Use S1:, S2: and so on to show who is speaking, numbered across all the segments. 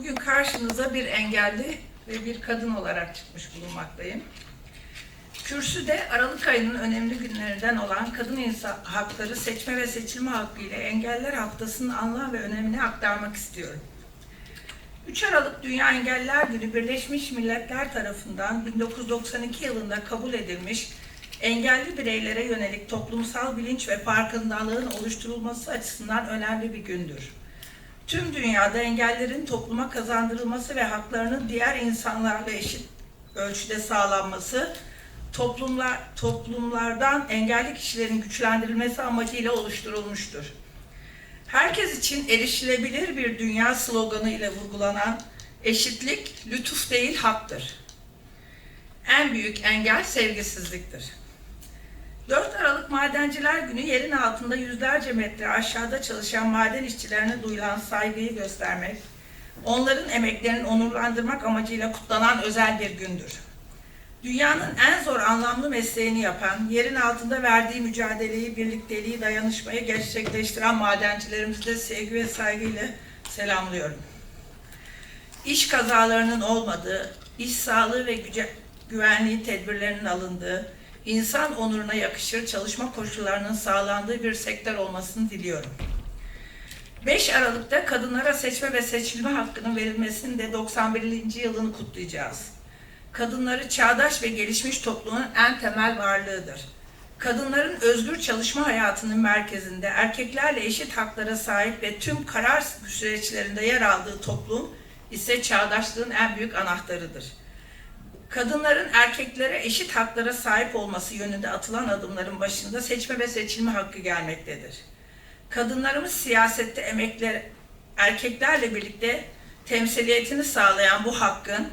S1: Bugün karşınıza bir engelli ve bir kadın olarak çıkmış bulunmaktayım. Kürsüde Aralık ayının önemli günlerinden olan kadın insan hakları seçme ve seçilme hakkı ile Engeller Haftası'nın anlam ve önemini aktarmak istiyorum. 3 Aralık Dünya Engeller Günü Birleşmiş Milletler tarafından 1992 yılında kabul edilmiş engelli bireylere yönelik toplumsal bilinç ve farkındalığın oluşturulması açısından önemli bir gündür. Tüm dünyada engellerin topluma kazandırılması ve haklarının diğer insanlarla eşit ölçüde sağlanması, toplumlar, toplumlardan engelli kişilerin güçlendirilmesi amacıyla oluşturulmuştur. Herkes için erişilebilir bir dünya sloganı ile vurgulanan eşitlik lütuf değil haktır. En büyük engel sevgisizliktir. 4 Aralık Madenciler Günü yerin altında yüzlerce metre aşağıda çalışan maden işçilerine duyulan saygıyı göstermek, onların emeklerini onurlandırmak amacıyla kutlanan özel bir gündür. Dünyanın en zor anlamlı mesleğini yapan, yerin altında verdiği mücadeleyi, birlikteliği, dayanışmayı gerçekleştiren madencilerimizi de sevgi ve saygıyla selamlıyorum. İş kazalarının olmadığı, iş sağlığı ve güvenliği tedbirlerinin alındığı, insan onuruna yakışır çalışma koşullarının sağlandığı bir sektör olmasını diliyorum. 5 Aralık'ta kadınlara seçme ve seçilme hakkının verilmesinin de 91. yılını kutlayacağız. Kadınları çağdaş ve gelişmiş toplumun en temel varlığıdır. Kadınların özgür çalışma hayatının merkezinde erkeklerle eşit haklara sahip ve tüm karar süreçlerinde yer aldığı toplum ise çağdaşlığın en büyük anahtarıdır. Kadınların erkeklere eşit haklara sahip olması yönünde atılan adımların başında seçme ve seçilme hakkı gelmektedir. Kadınlarımız siyasette emekler, erkeklerle birlikte temsiliyetini sağlayan bu hakkın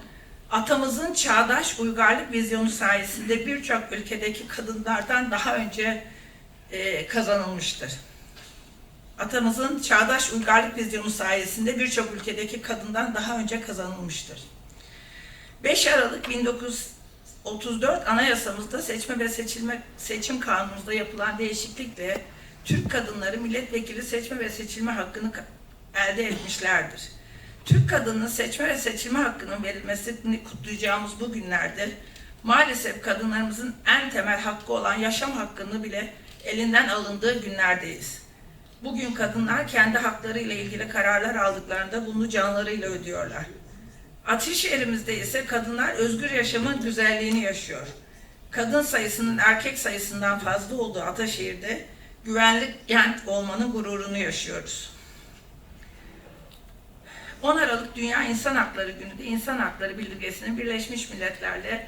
S1: atamızın çağdaş uygarlık vizyonu sayesinde birçok ülkedeki kadınlardan daha önce e, kazanılmıştır. Atamızın çağdaş uygarlık vizyonu sayesinde birçok ülkedeki kadından daha önce kazanılmıştır. 5 Aralık 1934 Anayasamızda seçme ve seçilme seçim kanunumuzda yapılan değişiklikle Türk kadınları milletvekili seçme ve seçilme hakkını elde etmişlerdir. Türk kadının seçme ve seçilme hakkının verilmesini kutlayacağımız bu günlerde maalesef kadınlarımızın en temel hakkı olan yaşam hakkını bile elinden alındığı günlerdeyiz. Bugün kadınlar kendi haklarıyla ilgili kararlar aldıklarında bunu canlarıyla ödüyorlar. Ateşehir'imizde ise kadınlar özgür yaşamın güzelliğini yaşıyor. Kadın sayısının erkek sayısından fazla olduğu Ataşehir'de güvenli kent olmanın gururunu yaşıyoruz. 10 Aralık Dünya İnsan Hakları Günü de İnsan Hakları Bildirgesi'nin Birleşmiş Milletler'le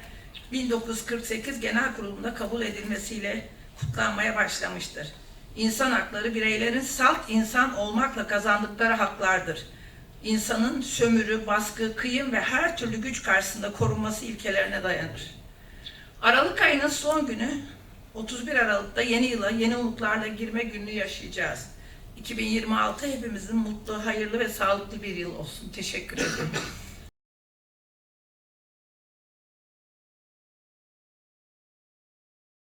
S1: 1948 Genel Kurulu'nda kabul edilmesiyle kutlanmaya başlamıştır. İnsan hakları bireylerin salt insan olmakla kazandıkları haklardır. İnsanın sömürü, baskı, kıyım ve her türlü güç karşısında korunması ilkelerine dayanır. Aralık ayının son günü 31 Aralık'ta yeni yıla yeni umutlarla girme gününü yaşayacağız. 2026 hepimizin mutlu, hayırlı ve sağlıklı bir yıl olsun. Teşekkür ederim.